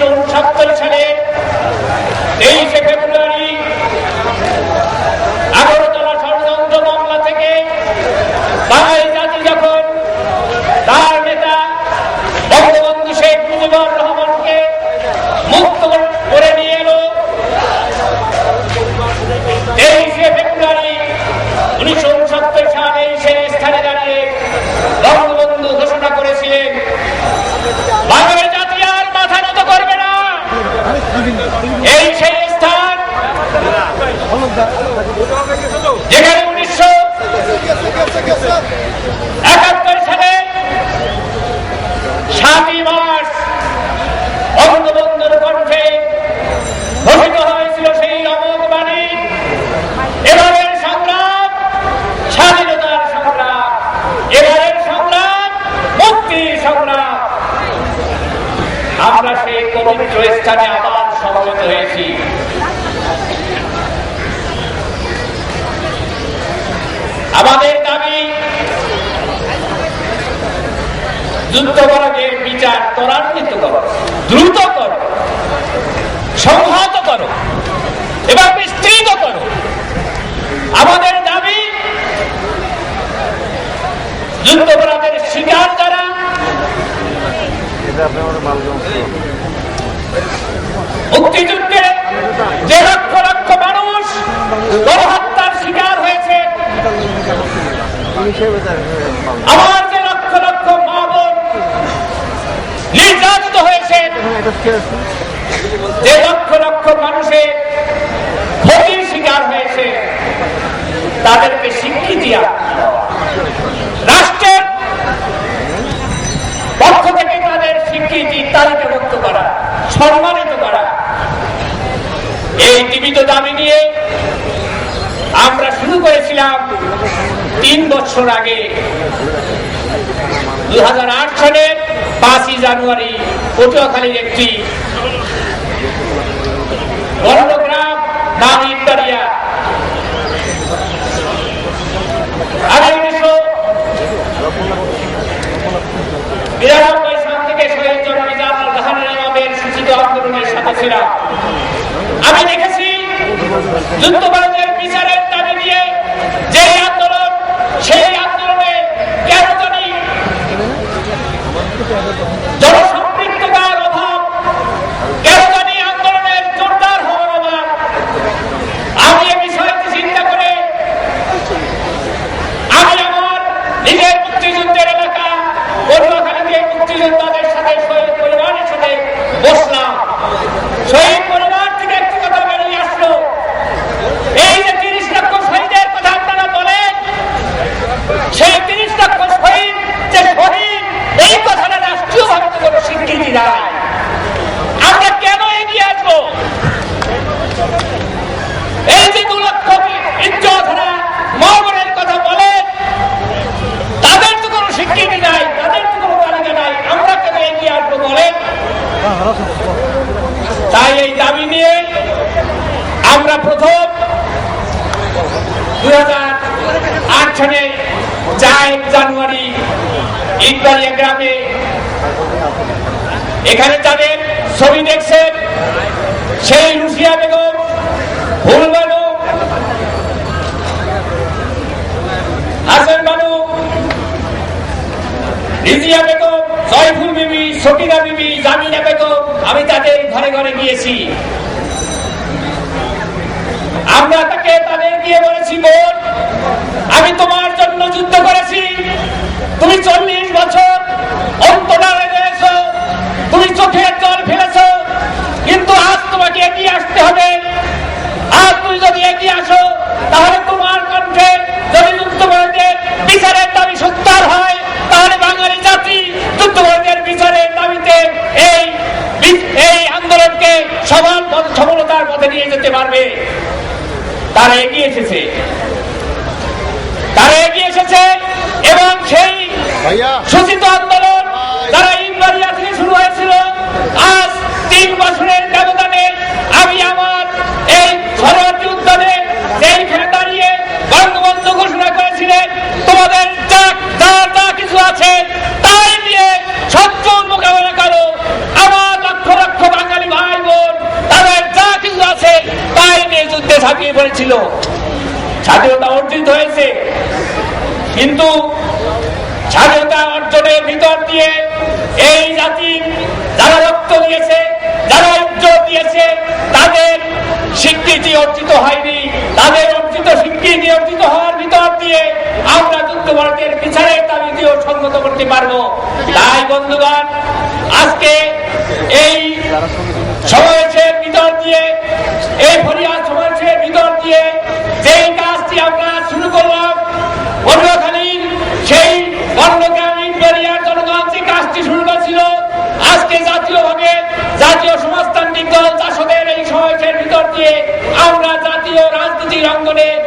سے اٹھا পবিত্র স্থানে আবার সমবেত হয়েছি। আমাদের দাবি যুদ্ধপরাধের বিচার ত্বরান্বিত করো, দ্রুত করো, সংহত করো, এবং বিস্তৃত করো। আমাদের দাবি যুদ্ধপরাধের শিকার যারা মুক্তিযুদ্ধে যে লক্ষ লক্ষ মানুষ গণহত্যার শিকার হয়েছে আমার যে লক্ষ লক্ষ মা বোন নির্যাতিত হয়েছে, যে লক্ষ লক্ষ মানুষের ক্ষতির শিকার হয়েছে, তাদেরকে স্বীকৃতি দেওয়া। রাষ্ট্রের পক্ষ থেকে তাদের স্বীকৃতি তালিকাভুক্ত করা সম্মানিত করা এই জীবিত দাবি নিয়ে আমরা শুরু করেছিলাম তিন বছর আগে দু হাজার আট সালের পাঁচই জানুয়ারি পটুয়াখালীর একটি বর্ণগ্রাম নাম ইন্টারিয়া আগামী উনিশশো বিরানব্বই সাল থেকে শহীদ জননী জামাল জাহানের ইমামের সূচিত আন্দোলনের সাথে ছিলাম আমি দেখেছি যুদ্ধবাদের বিচারের দাবি নিয়ে যে আন্দোলন সেই আন্দোলনে কেন জানি জনসম্পৃক্ততার অভাব কেন জানি আন্দোলনের জোরদার হওয়ার অভাব আমি এ বিষয়টি চিন্তা করে আমি আমার নিজের মুক্তিযুদ্ধের এলাকা পটুয়াখালীতে মুক্তিযোদ্ধাদের সাথে শহীদ পরিবারের সাথে বসলাম শহীদ পরিবার থেকে একটি কথা বেরিয়ে আসলো এই যে তিরিশ লক্ষ শহীদের কথা আপনারা বলেন সেই তিরিশ লক্ষ শহীদ যে শহীদ এই কথাটা রাষ্ট্রীয়ভাবে তো কোনো স্বীকৃতি দেয় আমরা কেন এগিয়ে আসব এই যে দু লক্ষ ইজ্জতরা মহাবনের কথা বলেন তাদের তো কোনো স্বীকৃতি নাই তাদের তো কোনো তালিকা নাই আমরা কেন এগিয়ে আসব বলেন তাই এই দাবি নিয়ে আমরা প্রথম দুই গ্রামে এখানে তাদের ছবি দেখছেন সেই রুশিয়া বেগম ফুলবানু হাসান বানু রিজিয়া বেগম, জয়ফুল বিবি, সকিনা বিবি, জামিনা বেগম, আমি তাদের ঘরে ঘরে গিয়েছি। আমরা তাকে তাদের গিয়ে বলেছি বোন আমি তোমার জন্য যুদ্ধ করেছি। তুমি চল্লিশ বছর অন্তরালে রয়েছ। তুমি চোখের জল ফেলেছ। কিন্তু আজ তোমাকে এগিয়ে আসতে হবে। আজ তুমি যদি এগিয়ে আসো, তাহলে তোমার কণ্ঠে যদি যুদ্ধবরদের বিচারের দাবি সত্যার হয়, তাহলে বাঙালি জাতি যুদ্ধবরদের বিচারের দাবিতে এই এই আন্দোলনকে সমান সফলতার পথে নিয়ে যেতে পারবে। তারা এগিয়ে এসেছে। তারা এগিয়ে এসেছে এবং সেই সূচিত আন্দোলন যারা ইন্দ্রিয়া থেকে শুরু হয়েছিল। আজ তিন বছরের ব্যবধানে আমি আমার এই পরবর্তী উদ্যানে এইখানে দাঁড়িয়ে বঙ্গবন্ধু ঘোষণা করেছিলেন তোমাদের যা যা যা কিছু আছে তাই নিয়ে শত্রুর মোকাবেলা করো। আমার লক্ষ লক্ষ বাঙালি ভাই বোন তাদের যা কিছু আছে তাই নিয়ে যুদ্ধে ঝাঁপিয়ে পড়েছিল। স্বাধীনতা অর্জিত হয়েছে। কিন্তু স্বাধীনতা অর্জনের ভিতর দিয়ে এই জাতি যারা রক্ত দিয়েছে, যারা ইজ্জত দিয়েছে, তাদের স্বীকৃতি অর্জিত হয়নি। তাদের অর্জিত স্বীকৃতি অর্জিত হওয়ার ভিতর দিয়ে আমরা যুদ্ধ ভারতের বিচারের দাবি দিয়েও সঙ্গত করতে পারব। তাই বন্ধুগণ, আজকে এই সমাবেশের রাজনীতির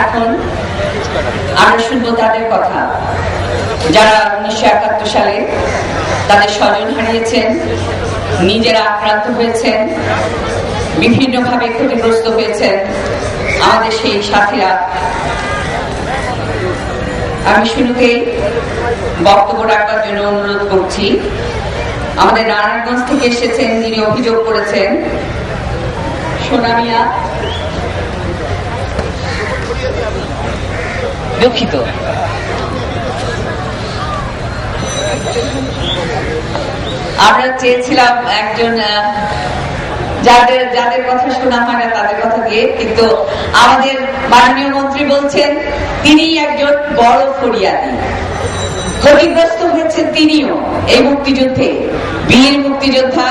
এখন আমরা শুনব তাদের কথা। যারা উনিশশো একাত্তর সালে তাদের স্বজন হারিয়েছেন, নিজেরা আক্রান্ত হয়েছেন, বিভিন্নভাবে ক্ষতিগ্রস্ত হয়েছেন, আমাদের সেই সাথীরা। আমি শুরুতে বক্তব্য রাখবার জন্য অনুরোধ করছি। আমাদের নারায়ণগঞ্জ থেকে এসেছেন তিনি অভিযোগ করেছেন সোনামিয়া। দুঃখিত। আমরা চেয়েছিলাম একজন যাদের যাদের কথা শোনা হয় না তাদের কথা দিয়ে, কিন্তু আমাদের মাননীয় মন্ত্রী বলছেন, তিনি একজন বড় ফরিয়াদি। ক্ষতিগ্রস্ত হয়েছেন তিনিও এই মুক্তিযুদ্ধে। বীর মুক্তিযোদ্ধা।